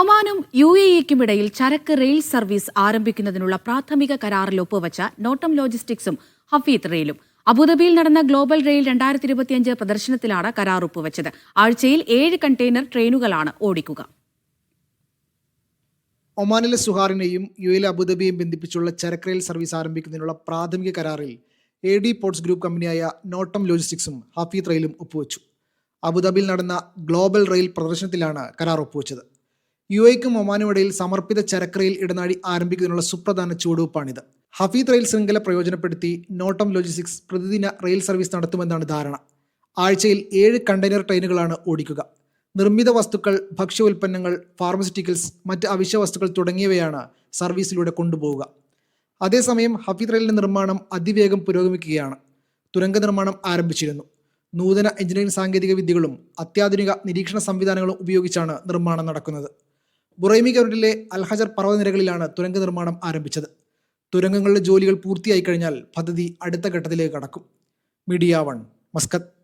ഒമാനും U A ഇക്കുമിടയിൽ ചരക്ക് rail service ആരംഭിക്കുന്നതിനുള്ള പ്രാഥമിക കരാറിൽ ഒപ്പുവച്ച നോട്ടം ലോജിസ്റ്റിക്സും ഹഫീത്ത് റെയിലും. അബുദാബിയിൽ നടന്ന ഗ്ലോബൽ റെയിൽ രണ്ടായിരത്തി ഇരുപത്തിയഞ്ച് പ്രദർശനത്തിലാണ് കരാർ ഒപ്പുവച്ചത്. ആഴ്ചയിൽ ഏഴ് കണ്ടെയ്നർ ട്രെയിനുകളാണ് ഓടിക്കുക. ഒമാനിലെ സുഹാറിനെയും യു എയിലെ അബുദാബിയെയും ബന്ധിപ്പിച്ചുള്ള ചരക്ക് റെയിൽ സർവീസ് ആരംഭിക്കുന്നതിനുള്ള പ്രാഥമിക കരാറിൽ എ ഡി പോർട്സ് ഗ്രൂപ്പ് കമ്പനിയായ നോട്ടം ലോജിസ്റ്റിക്സും ഹഫീത്ത് റെയിലും ഒപ്പുവച്ചു. അബുദാബിയിൽ നടന്ന ഗ്ലോബൽ റെയിൽ പ്രദർശനത്തിലാണ് കരാർ ഒപ്പുവച്ചത്. യു എക്കും ഒമാനും ഇടയിൽ സമർപ്പിത ചരക്കറയിൽ ഇടനാഴി ആരംഭിക്കുന്നതിനുള്ള സുപ്രധാന ചുവടുവെപ്പാണിത്. ഹഫീദ് റെയിൽ ശൃംഖല പ്രയോജനപ്പെടുത്തി നോട്ടം ലോജിസ്റ്റിക്സ് പ്രതിദിന റെയിൽ സർവീസ് നടത്തുമെന്നാണ് ധാരണ. ആഴ്ചയിൽ ഏഴ് കണ്ടെയ്നർ ട്രെയിനുകളാണ് ഓടിക്കുക. നിർമ്മിത വസ്തുക്കൾ ഭക്ഷ്യ ഉൽപ്പന്നങ്ങൾ ഫാർമസ്യൂട്ടിക്കൽസ് മറ്റ് അവശ്യ വസ്തുക്കൾ തുടങ്ങിയവയാണ് സർവീസിലൂടെ കൊണ്ടുപോവുക. അതേസമയം ഹഫീദ് റെയിലിന്റെ നിർമ്മാണം അതിവേഗം പുരോഗമിക്കുകയാണ്. തുരങ്ക നിർമ്മാണം ആരംഭിച്ചിരുന്നു. നൂതന എഞ്ചിനീയറിംഗ് സാങ്കേതിക വിദ്യകളും അത്യാധുനിക നിരീക്ഷണ സംവിധാനങ്ങളും ഉപയോഗിച്ചാണ് നിർമ്മാണം നടക്കുന്നത്. ബുറൈമി ഗവൺമെന്റിലെ അൽഹജർ പർവതനിരകളിലാണ് തുരങ്ക നിർമ്മാണം ആരംഭിച്ചത്. തുരങ്കങ്ങളുടെ ജോലികൾ പൂർത്തിയായി കഴിഞ്ഞാൽ പദ്ധതി അടുത്ത ഘട്ടത്തിലേക്ക് കടക്കും. Media One Muscat.